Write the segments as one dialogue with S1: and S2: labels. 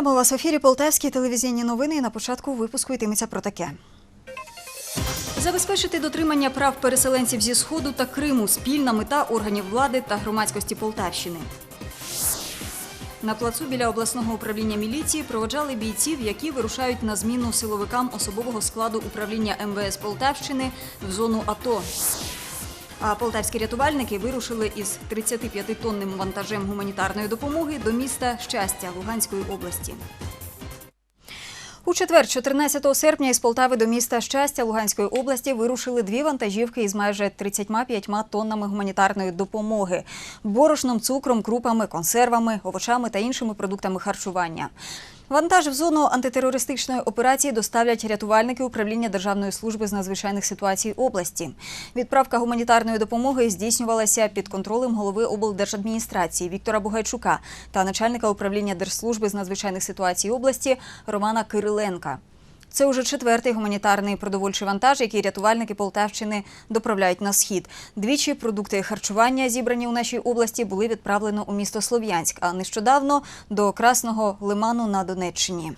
S1: Вітаємо вас в ефірі Полтавські телевізійні новини. І на початку випуску йтиметься про таке. Забезпечити дотримання прав переселенців зі Сходу та Криму спільна мета органів влади та громадськості Полтавщини. На плацу біля обласного управління міліції проводжали бійців, які вирушають на зміну силовикам особового складу управління МВС Полтавщини в зону АТО. А полтавські рятувальники вирушили із 35-тонним вантажем гуманітарної допомоги до міста Щастя Луганської області. У четвер, 14 серпня, із Полтави до міста Щастя Луганської області вирушили дві вантажівки із майже 35 тоннами гуманітарної допомоги – борошном, цукром, крупами, консервами, овочами та іншими продуктами харчування. Вантаж в зону антитерористичної операції доставлять рятувальники управління Державної служби з надзвичайних ситуацій області. Відправка гуманітарної допомоги здійснювалася під контролем голови облдержадміністрації Віктора Бугайчука та начальника управління Держслужби з надзвичайних ситуацій області Романа Кириленка. Це уже четвертий гуманітарний продовольчий вантаж, який рятувальники Полтавщини доправляють на схід. Двічі продукти харчування, зібрані у нашій області, були відправлено у місто Слов'янськ, а нещодавно до Красного Лиману на Донеччині.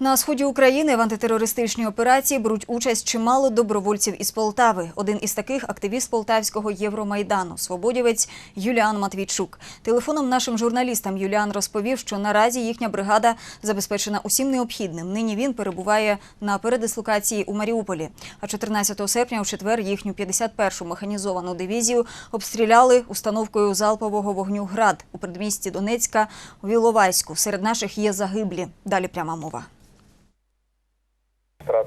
S1: На сході України в антитерористичній операції беруть участь чимало добровольців із Полтави. Один із таких активіст полтавського Євромайдану, свободівець Юліан Матвійчук. Телефоном нашим журналістам Юліан розповів, що наразі їхня бригада забезпечена усім необхідним. Нині він перебуває на передислокації у Маріуполі. А 14 серпня у четвер їхню 51-му механізовану дивізію обстріляли установкою залпового вогню град у передмісті Донецька у Іловайську. Серед наших є загиблі. Далі пряма мова.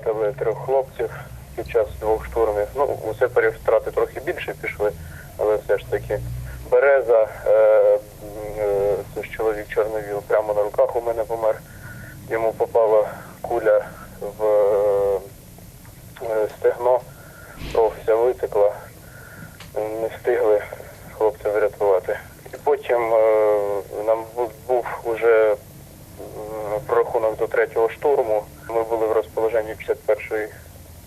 S2: Втратили трьох хлопців під час двох штурмів. Ну, у сеперів втрати трохи більше пішли, але все ж таки береза, е, е, це ж чоловік чорновіл, прямо на руках у мене помер. Йому попала куля в е, стегно, кров вся витекла. Не встигли хлопця врятувати. І потім е, нам бу- був уже прорахунок до третього штурму. Ми були в розположенні 51-ї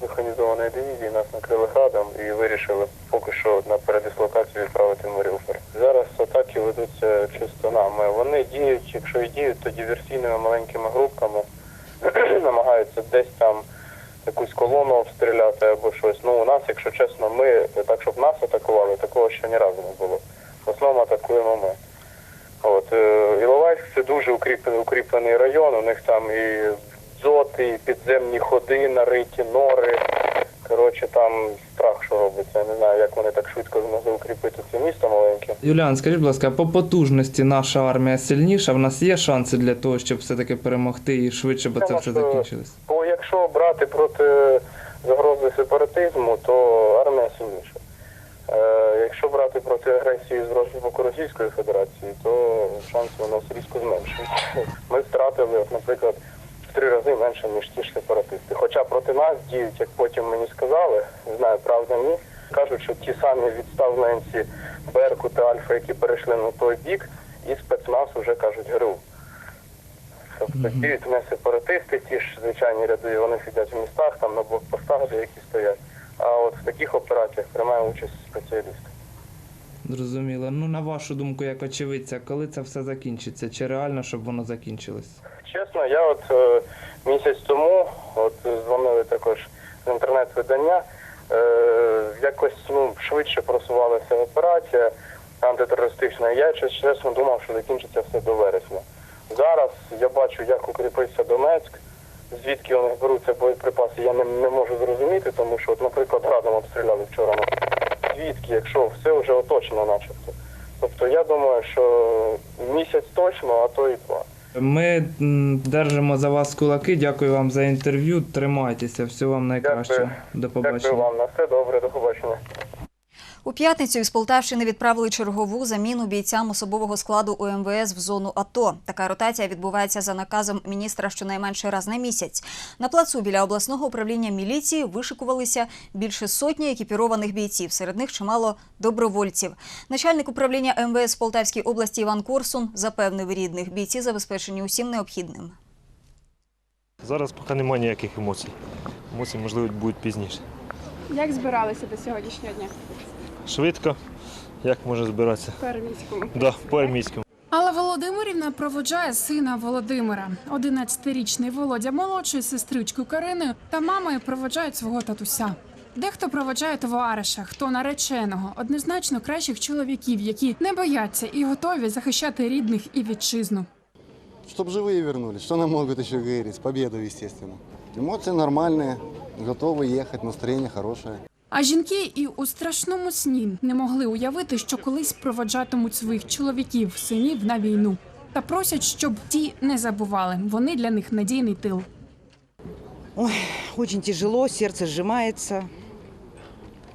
S2: механізованої дивізії, нас накрили градом і вирішили поки що на передислокацію відправити Маріуполь. Зараз атаки ведуться чисто нами. Вони діють, якщо і діють, то диверсійними маленькими групками намагаються десь там якусь колону обстріляти або щось. Ну у нас, якщо чесно, ми так, щоб нас атакували, такого ще ні разу не було. В основному атакуємо ми. От е, Іловайськ це дуже укріплений, укріплений район. У них там і дзоти, підземні ходи, нариті нори. Коротше, там страх, що робиться. Я не знаю, як вони так швидко змогли укріпити це місто маленьке.
S3: Юліан, скажіть, будь ласка, по потужності наша армія сильніша. В нас є шанси для того, щоб все-таки перемогти і швидше би це все закінчилось?
S2: Бо якщо брати проти загрози сепаратизму, то армія сильніша. Е, якщо брати проти агресії з боку Російської Федерації, то шанси у нас різко зменшуються. Ми втратили, наприклад, в три рази менше, ніж ті ж сепаратисти. Хоча проти нас діють, як потім мені сказали, не знаю, правда ні. Кажуть, що ті самі відставленці Берку та Альфа, які перейшли на той бік, і спецназ уже кажуть ГРУ. Тобто діють не сепаратисти, ті ж звичайні ряди, вони сидять в містах, там на блокпостах деякі стоять. А от в таких операціях приймає участь спеціалісти.
S3: Зрозуміло. Ну, на вашу думку, як очевидця, коли це все закінчиться? Чи реально, щоб воно закінчилось?
S2: Чесно, я от е, місяць тому от дзвонили також з інтернет-видання. Е, якось ну, швидше просувалася операція антитерористична. Я чесно, думав, що закінчиться все до вересня. Зараз я бачу, як укріпився Донецьк, звідки вони беруться боєприпаси, я не, не можу зрозуміти, тому що, от, наприклад, градом обстріляли вчора. Звідки, якщо все вже оточено, начебто. Тобто я думаю, що місяць точно, а то і два.
S3: Ми держимо за вас кулаки. Дякую вам за інтерв'ю. Тримайтеся. Всього вам найкраще.
S2: Дякую.
S3: До
S2: Дякую
S3: побачення.
S2: вам на все добре, до побачення.
S1: У п'ятницю із Полтавщини відправили чергову заміну бійцям особового складу УМВС в зону АТО. Така ротація відбувається за наказом міністра щонайменше раз на місяць. На плацу біля обласного управління міліції вишикувалися більше сотні екіпірованих бійців. Серед них чимало добровольців. Начальник управління МВС Полтавській області Іван Корсун запевнив рідних бійці забезпечені усім необхідним.
S4: Зараз поки немає ніяких емоцій. Емоції, можливо, будуть пізніше.
S5: Як збиралися до сьогоднішнього дня?
S4: Швидко, як можна збиратися?
S5: По армійському.
S4: Да, по армійському.
S6: Алла Володимирівна Родина проводжає сина Володимира. 11-річний Володя молодший з сестричкою Кариною та мамою проводжають свого татуся. Дехто проводжає товариша, хто нареченого, однозначно кращих чоловіків, які не бояться і готові захищати рідних і вітчизну.
S7: Чтобы живые вернулись. Что нам могут еще говорить? С победой, естественно. Эмоции нормальные, готовы ехать, настроение хорошее.
S6: А жінки і у страшному сні не могли уявити, що колись проводжатимуть своїх чоловіків, синів на війну. Та просять, щоб ті не забували. Вони для них надійний тил.
S8: Ой, очень тяжело, сердце сжимается.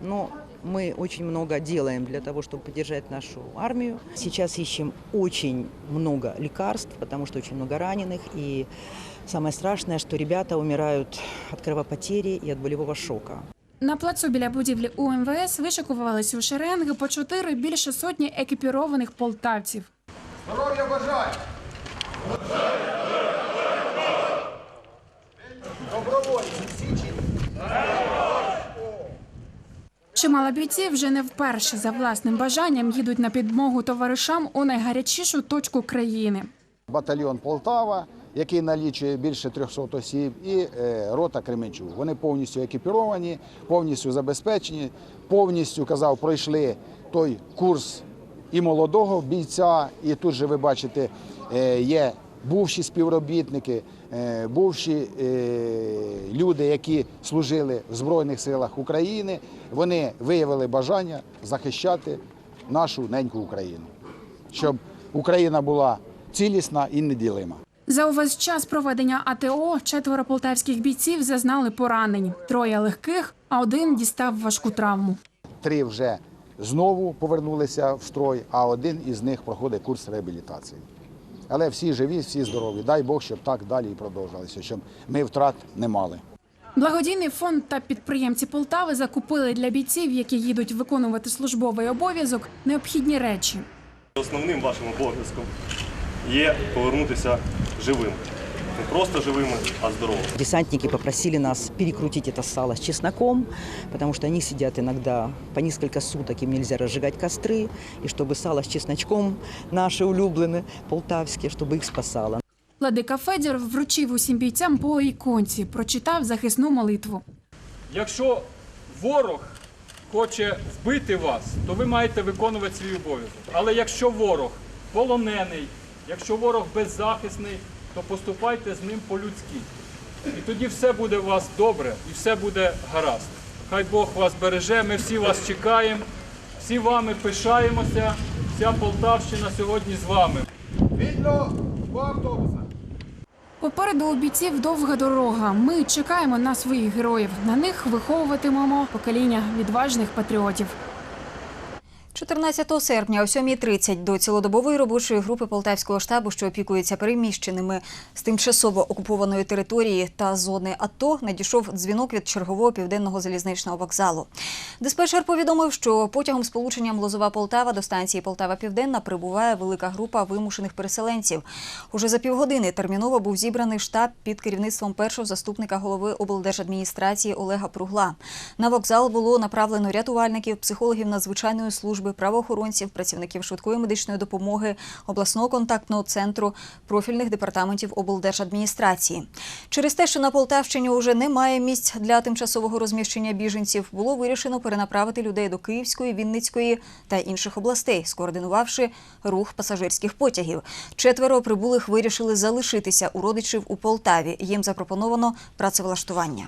S8: Но мы очень много делаем для того, чтобы поддержать нашу армию. Сейчас ищем очень много лекарств, потому что очень много раненых. И самое страшное, что ребята умирают от кровопотери и от болевого шока.
S6: На плацу біля будівлі УМВС вишикувалися у шеренги по чотири більше сотні екіпірованих полтавців. Чимало бійців вже не вперше за власним бажанням їдуть на підмогу товаришам у найгарячішу точку країни.
S9: батальйон Полтава, який налічує більше 300 осіб, і е, рота Кременчук. Вони повністю екіпіровані, повністю забезпечені, повністю казав, пройшли той курс і молодого бійця. І тут же ви бачите, е, є бувші співробітники, е, бувші люди, які служили в Збройних силах України. Вони виявили бажання захищати нашу неньку Україну, щоб Україна була цілісна і неділима.
S6: За увесь час проведення АТО четверо полтавських бійців зазнали поранень. Троє легких, а один дістав важку травму.
S9: Три вже знову повернулися в строй, а один із них проходить курс реабілітації. Але всі живі, всі здорові. Дай Бог, щоб так далі і продовжалося, щоб ми втрат не мали.
S6: Благодійний фонд та підприємці Полтави закупили для бійців, які їдуть виконувати службовий обов'язок, необхідні речі.
S4: Основним вашим обов'язком є повернутися живим. Не просто живими, а здоровими.
S8: Десантники попросили нас перекрутить это сало с чесноком, потому что они сидят иногда по несколько суток, им нельзя разжигать костры, и чтобы сало с чесночком наши улюбленные, полтавские, чтобы их спасало.
S6: Владика Федір вручив усім бійцям по іконці, прочитав захисну молитву.
S10: Якщо ворог хоче вбити вас, то ви маєте виконувати свій обов'язок. Але якщо ворог полонений, якщо ворог беззахисний, то поступайте з ним по-людськи. І тоді все буде у вас добре і все буде гаразд. Хай Бог вас береже, ми всі вас чекаємо, всі вами пишаємося. Вся Полтавщина сьогодні з вами.
S6: Попереду у бійців довга дорога. Ми чекаємо на своїх героїв. На них виховуватимемо покоління відважних патріотів.
S1: 14 серпня о 7.30 до цілодобової робочої групи Полтавського штабу, що опікується переміщеними з тимчасово окупованої території та зони АТО, надійшов дзвінок від чергового південного залізничного вокзалу. Диспетчер повідомив, що потягом з полученням Лозова-Полтава до станції Полтава-Південна прибуває велика група вимушених переселенців. Уже за півгодини терміново був зібраний штаб під керівництвом першого заступника голови облдержадміністрації Олега Пругла. На вокзал було направлено рятувальників, психологів надзвичайної служби, правоохоронців, працівників швидкої медичної допомоги, обласного контактного центру, профільних департаментів облдержадміністрації. Через те, що на Полтавщині вже немає місць для тимчасового розміщення біженців, було вирішено перенаправити людей до Київської, Вінницької та інших областей, скоординувавши рух пасажирських потягів. Четверо прибулих вирішили залишитися у родичів у Полтаві. Їм запропоновано працевлаштування.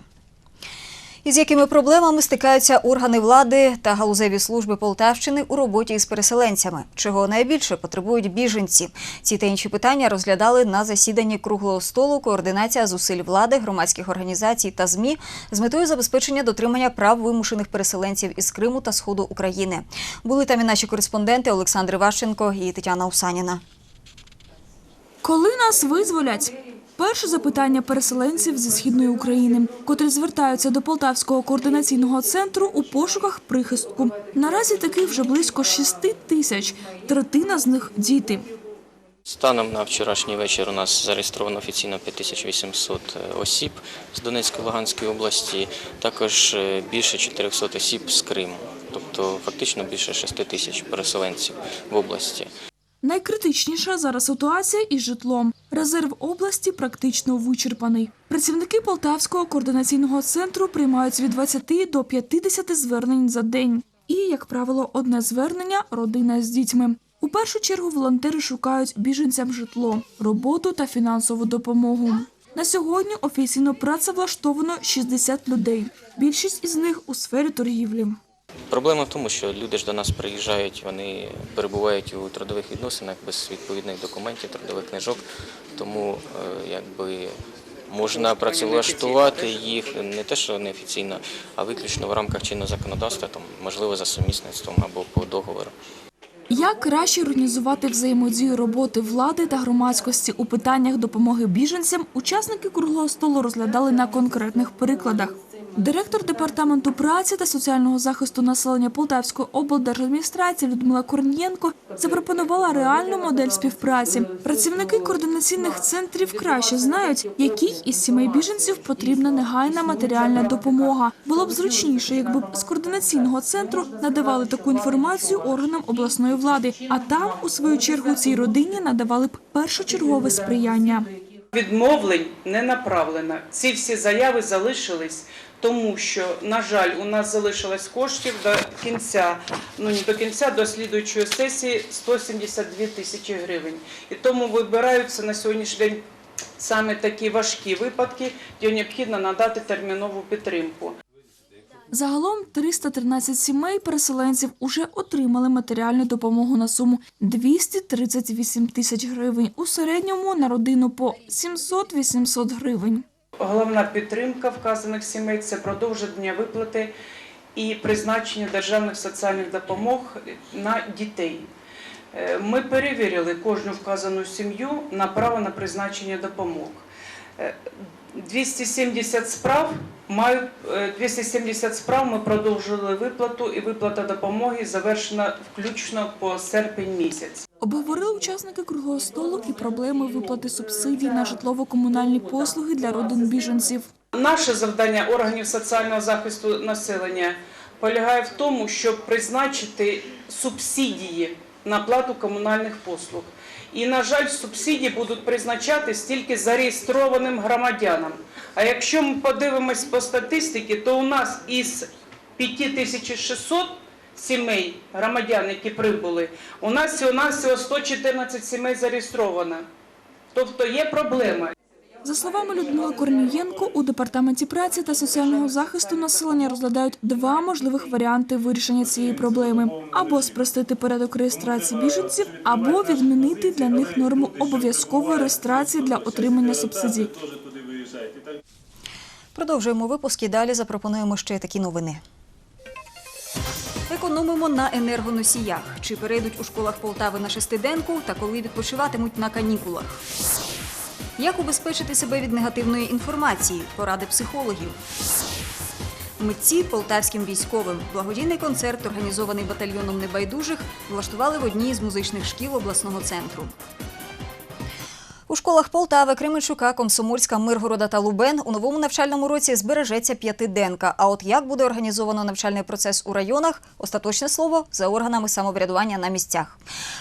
S1: Із якими проблемами стикаються органи влади та галузеві служби Полтавщини у роботі із переселенцями, чого найбільше потребують біженці. Ці та інші питання розглядали на засіданні круглого столу координація зусиль влади, громадських організацій та змі з метою забезпечення дотримання прав вимушених переселенців із Криму та сходу України. Були там і наші кореспонденти Олександр Ващенко і Тетяна Усаніна.
S11: Коли нас визволять? Перше запитання переселенців зі східної України, котрі звертаються до Полтавського координаційного центру у пошуках прихистку. Наразі таких вже близько 6 тисяч. Третина з них діти.
S12: Станом на вчорашній вечір у нас зареєстровано офіційно 5800 осіб з Донецької Луганської області, також е, більше 400 осіб з Криму, тобто фактично більше 6 тисяч переселенців в області.
S11: Найкритичніша зараз ситуація із житлом. Резерв області практично вичерпаний. Працівники Полтавського координаційного центру приймають від 20 до 50 звернень за день. І, як правило, одне звернення родина з дітьми. У першу чергу волонтери шукають біженцям житло, роботу та фінансову допомогу. На сьогодні офіційно працевлаштовано 60 людей. Більшість із них у сфері торгівлі.
S12: Проблема в тому, що люди ж до нас приїжджають, вони перебувають у трудових відносинах без відповідних документів, трудових книжок, тому е, якби можна працевлаштувати їх не те, що неофіційно, а виключно в рамках чинного законодавства, там можливо за сумісництвом або по договору.
S11: Як краще організувати взаємодію роботи влади та громадськості у питаннях допомоги біженцям, учасники круглого столу розглядали на конкретних прикладах. Директор департаменту праці та соціального захисту населення Полтавської облдержадміністрації Людмила Корнієнко запропонувала реальну модель співпраці. Працівники координаційних центрів краще знають, якій із сімей біженців потрібна негайна матеріальна допомога. Було б зручніше, якби з координаційного центру надавали таку інформацію органам обласної влади, а там, у свою чергу, цій родині надавали б першочергове сприяння.
S13: Відмовлень не направлено. Ці всі заяви залишились, тому що, на жаль, у нас залишилось коштів до кінця, ну не до кінця, до слідуючої сесії 172 тисячі гривень. І тому вибираються на сьогоднішній день саме такі важкі випадки, де необхідно надати термінову підтримку.
S11: Загалом 313 сімей переселенців уже отримали матеріальну допомогу на суму 238 тисяч гривень. У середньому на родину по 700-800 гривень.
S13: Головна підтримка вказаних сімей це продовження виплати і призначення державних соціальних допомог на дітей. Е, Ми перевірили кожну вказану сім'ю на право на призначення допомог. Е, 270 справ мають е, 270 справ. Ми продовжили виплату, і виплата допомоги завершена включно по серпень місяць.
S11: Обговорили учасники круглого столу і проблеми виплати субсидій на житлово-комунальні послуги для родин біженців.
S13: Наше завдання органів соціального захисту населення полягає в тому, щоб призначити субсидії на плату комунальних послуг. І, на жаль, субсидії будуть призначатись тільки зареєстрованим громадянам. А якщо ми подивимось по статистиці, то у нас із 5600 сімей громадян, які прибули, у нас всього 114 сімей зареєстровано. Тобто є проблема.
S11: За словами Людмили Корнієнко, у департаменті праці та соціального захисту населення розглядають два можливих варіанти вирішення цієї проблеми: або спростити порядок реєстрації біженців, або відмінити для них норму обов'язкової реєстрації для отримання субсидій.
S1: Продовжуємо випуск і далі запропонуємо ще такі новини. Економимо на енергоносіях. Чи перейдуть у школах Полтави на шестиденку та коли відпочиватимуть на канікулах? Як убезпечити себе від негативної інформації? Поради психологів. Митці полтавським військовим. Благодійний концерт, організований батальйоном небайдужих, влаштували в одній з музичних шкіл обласного центру. У школах Полтави, Кременчука, Комсомольська, Миргорода та Лубен у новому навчальному році збережеться п'ятиденка. А от як буде організовано навчальний процес у районах, остаточне слово за органами самоврядування на місцях.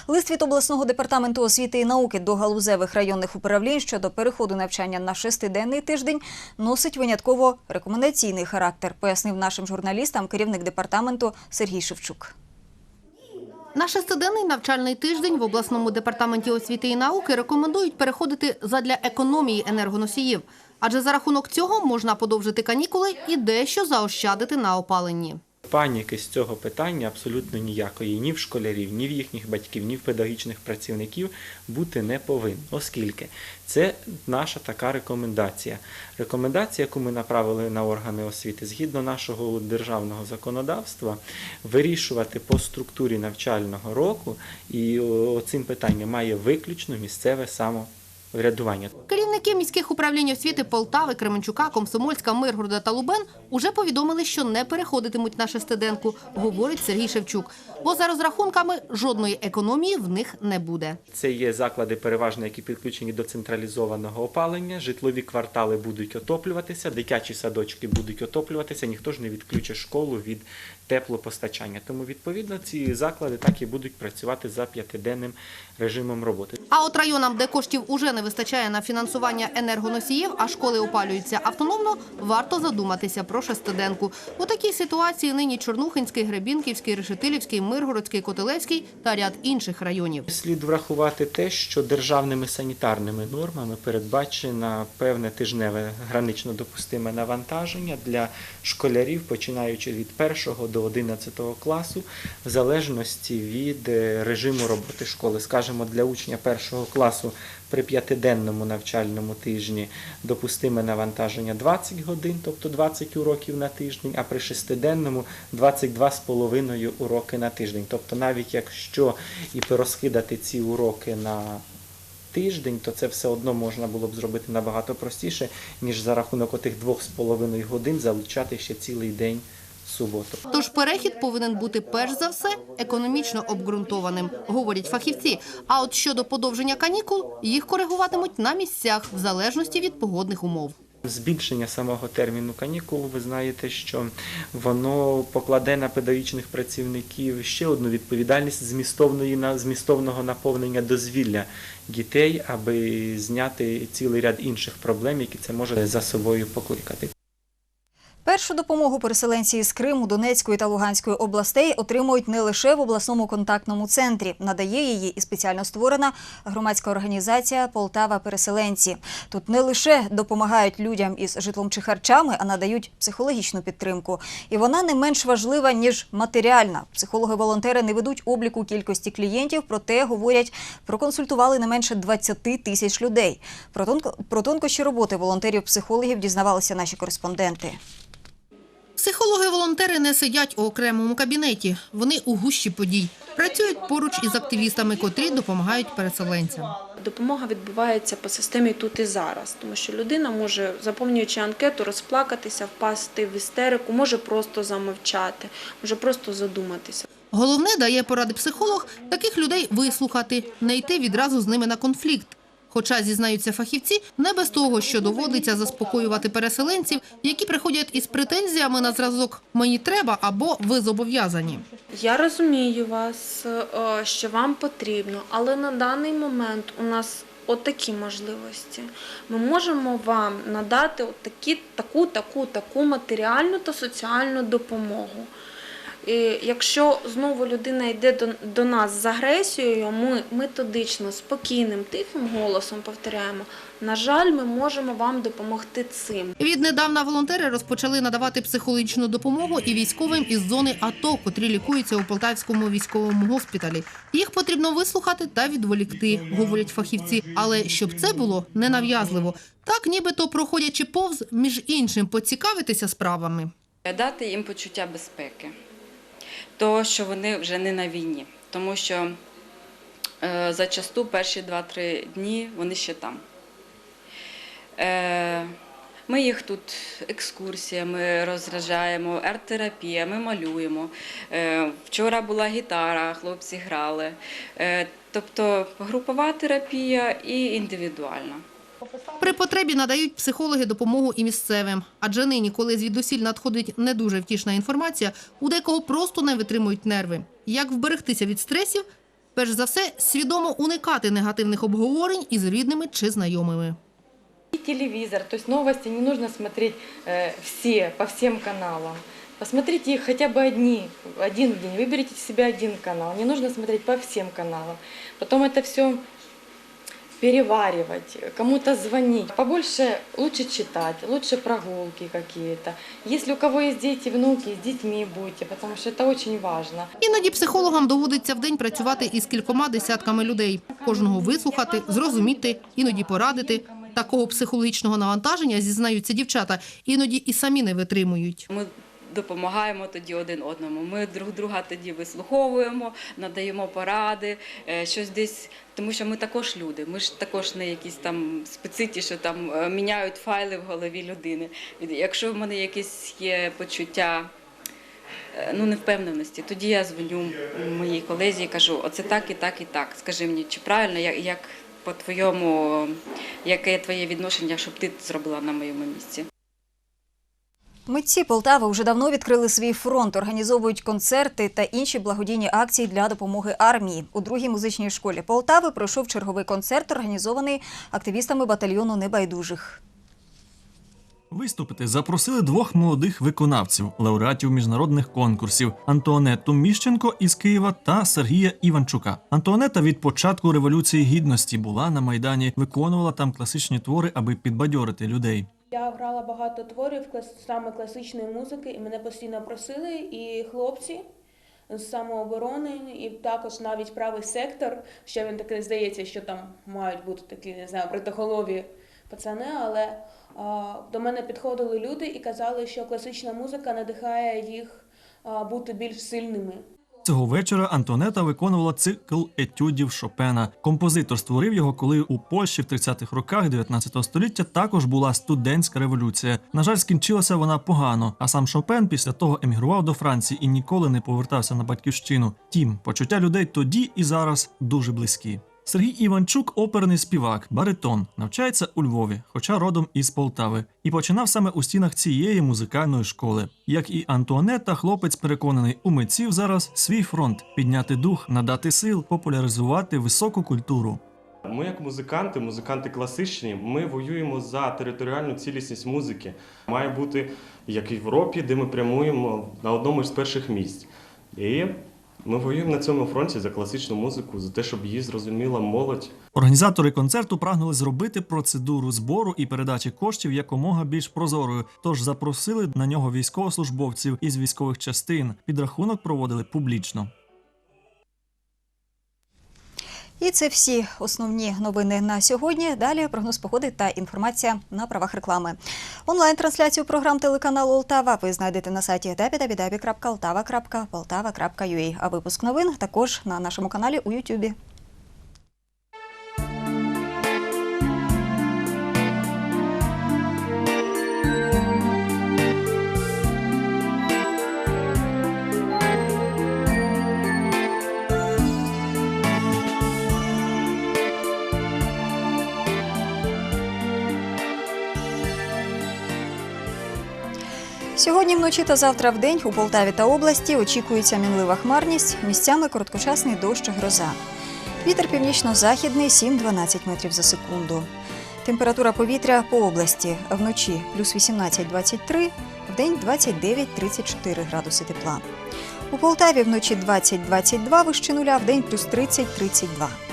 S1: Лист від обласного департаменту освіти і науки до галузевих районних управлінь щодо переходу навчання на шестиденний тиждень носить винятково рекомендаційний характер, пояснив нашим журналістам керівник департаменту Сергій Шевчук.
S14: На шестиденний навчальний тиждень в обласному департаменті освіти і науки рекомендують переходити задля економії енергоносіїв, адже за рахунок цього можна подовжити канікули і дещо заощадити на опаленні.
S15: Паніки з цього питання абсолютно ніякої ні в школярів, ні в їхніх батьків, ні в педагогічних працівників бути не повинно, оскільки це наша така рекомендація. Рекомендація, яку ми направили на органи освіти, згідно нашого державного законодавства, вирішувати по структурі навчального року, і цим питанням має виключно місцеве само. Врядування.
S14: Керівники міських управлінь освіти Полтави, Кременчука, Комсомольська, Миргорода та Лубен уже повідомили, що не переходитимуть на шестиденку, говорить Сергій Шевчук. Бо за розрахунками жодної економії в них не буде.
S15: Це є заклади переважно, які підключені до централізованого опалення. Житлові квартали будуть отоплюватися, дитячі садочки будуть отоплюватися. Ніхто ж не відключить школу від теплопостачання. Тому відповідно ці заклади так і будуть працювати за п'ятиденним режимом роботи.
S14: А от районам, де коштів уже не вистачає на фінансування енергоносіїв, а школи опалюються автономно, варто задуматися про шестиденку. У такій ситуації нині Чорнухинський, Гребінківський, Решетилівський, Миргородський, Котелевський та ряд інших районів.
S15: Слід врахувати те, що державними санітарними нормами передбачено певне тижневе гранично допустиме навантаження для школярів, починаючи від 1 до 11 класу, в залежності від е, режиму роботи школи. Скажімо, для учня першого класу при п'ятиденному навчальному тижні допустиме навантаження 20 годин, тобто 20 уроків на тиждень, а при шестиденному 22,5 уроки на тиждень. Тобто навіть якщо і порозкидати ці уроки на тиждень, то це все одно можна було б зробити набагато простіше, ніж за рахунок отих 2,5 годин залучати ще цілий день суботу.
S14: Тож перехід повинен бути перш за все економічно обґрунтованим, говорять фахівці. А от щодо подовження канікул, їх коригуватимуть на місцях в залежності від погодних умов.
S15: Збільшення самого терміну канікул, ви знаєте, що воно покладе на педагогічних працівників ще одну відповідальність змістовної на змістовного наповнення дозвілля дітей, аби зняти цілий ряд інших проблем, які це може за собою покликати.
S1: Першу допомогу переселенці із Криму, Донецької та Луганської областей отримують не лише в обласному контактному центрі. Надає її і спеціально створена громадська організація Полтава Переселенці. Тут не лише допомагають людям із житлом чи харчами, а надають психологічну підтримку. І вона не менш важлива ніж матеріальна. Психологи-волонтери не ведуть обліку кількості клієнтів, проте говорять, проконсультували не менше 20 тисяч людей. Про тонкощі роботи волонтерів-психологів дізнавалися наші кореспонденти.
S14: Психологи-волонтери не сидять у окремому кабінеті. Вони у гущі подій. Працюють поруч із активістами, котрі допомагають переселенцям.
S16: Допомога відбувається по системі тут і зараз, тому що людина може, заповнюючи анкету, розплакатися, впасти в істерику, може просто замовчати, може просто задуматися.
S14: Головне, дає поради психолог, таких людей вислухати, не йти відразу з ними на конфлікт. Хоча, зізнаються фахівці, не без того, що доводиться заспокоювати переселенців, які приходять із претензіями на зразок «мені треба» або «ви зобов'язані».
S16: Я розумію вас, е, що вам потрібно, але на даний момент у нас отакі можливості. Ми можемо вам надати отакі, таку, таку, таку матеріальну та соціальну допомогу. І якщо знову людина йде до, до нас з агресією, ми методично, спокійним, тихим голосом повторяємо, на жаль, ми можемо вам допомогти цим.
S14: Віднедавна волонтери розпочали надавати психологічну допомогу і військовим із зони АТО, котрі лікуються у Полтавському військовому госпіталі. Їх потрібно вислухати та відволікти, говорять фахівці. Але щоб це було ненав'язливо, так нібито проходячи повз, між іншим, поцікавитися справами.
S17: Дати їм почуття безпеки, того, що вони вже не на війні, тому що е, зачасту перші 2-3 дні вони ще там. Е, ми їх тут екскурсіями розряджаємо, арт-терапія, ми малюємо. Е, вчора була гітара, хлопці грали. Е, тобто групова терапія і індивідуальна.
S14: При потребі надають психологи допомогу і місцевим. Адже нині, коли звідусіль надходить не дуже втішна інформація, у декого просто не витримують нерви. Як вберегтися від стресів? Перш за все, свідомо уникати негативних обговорень із рідними чи знайомими.
S17: И телевизор, то есть новости не нужно смотреть э, все, по всем каналам. Посмотрите их хотя бы одни, один в день, выберите себе один канал, не нужно смотреть по всем каналам. Потом это все переваривать, кому-то звонить. Побольше лучше читать, лучше прогулки какие-то. Если у кого есть дети, внуки, с детьми будьте, потому что это очень важно.
S14: Іноді психологам доводиться в день працювати із кількома десятками людей. Кожного вислухати, зрозуміти, іноді порадити. Такого психологічного навантаження, зізнаються дівчата, іноді і самі не витримують.
S17: Мы допомагаємо тоді один одному. Ми друг друга тоді вислуховуємо, надаємо поради, е, щось десь. Тому що ми також люди, ми ж також не якісь там специті, що там е, міняють файли в голові людини. Якщо в мене якісь є почуття е, ну, невпевненості, тоді я дзвоню моїй колезі і кажу, оце так і так і так. Скажи мені, чи правильно, як, як по-твоєму, яке твоє відношення, щоб ти зробила на моєму місці?
S1: Митці Полтави вже давно відкрили свій фронт, організовують концерти та інші благодійні акції для допомоги армії. У другій музичній школі Полтави пройшов черговий концерт, організований активістами батальйону небайдужих.
S18: Виступити запросили двох молодих виконавців, лауреатів міжнародних конкурсів Антуанетту Міщенко із Києва та Сергія Іванчука. Антуанета від початку революції гідності була на майдані, виконувала там класичні твори, аби підбадьорити людей.
S19: Я грала багато творів клас- саме класичної музики, і мене постійно просили і хлопці з самооборони, і також навіть правий сектор. Що він таке здається, що там мають бути такі, не знаю, бритоголові пацани, але а, до мене підходили люди і казали, що класична музика надихає їх а, бути більш сильними.
S18: Цього вечора Антонета виконувала цикл етюдів Шопена. Композитор створив його, коли у Польщі в 30-х роках 19 століття також була студентська революція. На жаль, скінчилася вона погано. А сам Шопен після того емігрував до Франції і ніколи не повертався на батьківщину. Тім почуття людей тоді і зараз дуже близькі. Сергій Іванчук оперний співак, баритон, навчається у Львові, хоча родом із Полтави, і починав саме у стінах цієї музикальної школи. Як і Антуанетта, хлопець переконаний, у митців зараз свій фронт підняти дух, надати сил, популяризувати високу культуру.
S4: Ми, як музиканти, музиканти класичні, ми воюємо за територіальну цілісність музики. Має бути як в Європі, де ми прямуємо на одному з перших місць. І ми воюємо на цьому фронті за класичну музику, за те, щоб її зрозуміла молодь.
S18: Організатори концерту прагнули зробити процедуру збору і передачі коштів якомога більш прозорою, тож запросили на нього військовослужбовців із військових частин. Підрахунок проводили публічно.
S1: І це всі основні новини на сьогодні. Далі прогноз погоди та інформація на правах реклами. Онлайн-трансляцію програм телеканалу Олтава ви знайдете на сайті www.oltava.poltava.ua. А випуск новин також на нашому каналі у Ютубі. Сьогодні вночі та завтра в день у Полтаві та області очікується мінлива хмарність, місцями короткочасний дощ, гроза. Вітер північно-західний 7-12 метрів за секунду. Температура повітря по області вночі плюс 18-23, вдень 29-34 градуси тепла. У Полтаві вночі 20-22 вище нуля, вдень плюс 30-32.